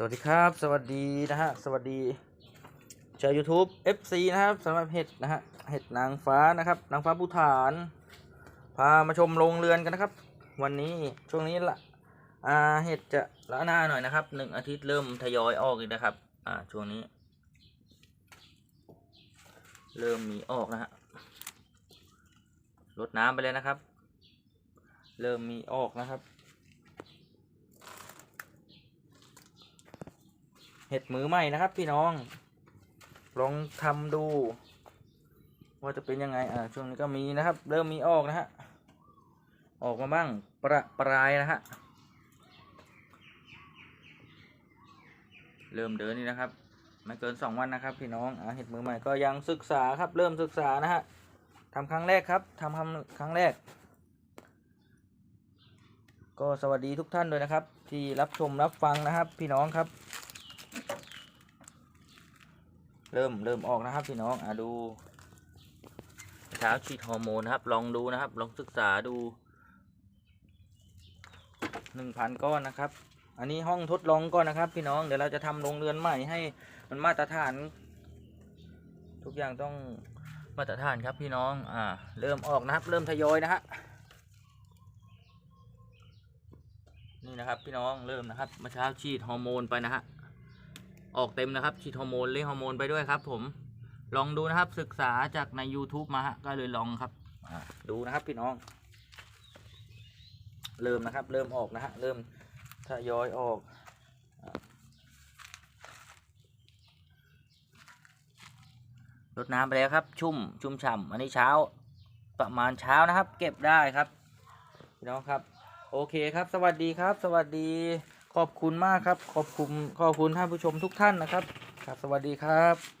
สวัสดีครับ สวัสดีนะฮะ สวัสดีชาว YouTube FC นะครับสำหรับเห็ดนะฮะ เห็ดนางฟ้านะครับนางฟ้าภูฐาน พามาชมโรงเรือนกันนะครับ วันนี้ช่วงนี้ละอ่าเห็ดจะละหน้าหน่อยนะครับหนึ่งอาทิตย์เริ่มทยอยออกอีกนะครับ อ่าช่วงนี้ เริ่มมีออกนะฮะลดน้ำไปเลยนะครับ เริ่มมีออกนะครับ เห็ดมือใหม่นะครับ พี่น้อง ลองทำดู ว่าจะเป็นยังไงอ่าช่วงนี้ก็มีนะครับ เริ่มมีออกนะฮะออกมาบ้างประปรายนะฮะเริ่มเดินนี่นะครับ ไม่เกินสองวันนะครับ พี่น้องอ่าเห็ดมือใหม่ก็ยังศึกษาครับ เริ่มศึกษานะฮะทำครั้งแรกครับทำครั้งครั้งแรก ก็สวัสดีทุกท่านด้วยนะครับ ที่รับชมรับฟังนะครับ พี่น้องครับ เริ่มเริ่มออกนะครับพี่น้องอะดูเช้าฉีดฮอร์โมนนะครับ ลองดูนะครับ ลองศึกษาดูหนึ่งพันก้อนนะครับ อันนี้ห้องทดลองก่อนนะครับ พี่น้องเดี๋ยวเราจะทำโรงเรือนใหม่ให้มันมาตรฐาน ทุกอย่างต้องมาตรฐานครับพี่น้องอ่าเริ่มออกนะครับ เริ่มทยอยนะฮะนี่นะครับพี่น้องเริ่มนะครับมื่อเช้าฉีดฮอร์โมนไปนะฮะ ออกเต็มนะครับฉีดฮอร์โมนเลี้ยงฮอร์โมนไปด้วยครับ ผมลองดูนะครับศึกษาจากใน YouTube มาฮะก็เลยลองครับดูนะครับพี่น้อง เริ่มนะครับ เริ่มออกนะฮะเริ่มทยอยออกอ่าลดน้ำไปแล้วครับ ชุ่มชุ่มฉ่ำอันนี้เช้าประมาณเช้านะครับ เก็บได้ครับพี่น้องครับ โอเคครับ สวัสดีครับ สวัสดี ขอบคุณมากครับ ขอบคุณขอบคุณท่านผู้ชมทุกท่านนะครับครับสวัสดีครับ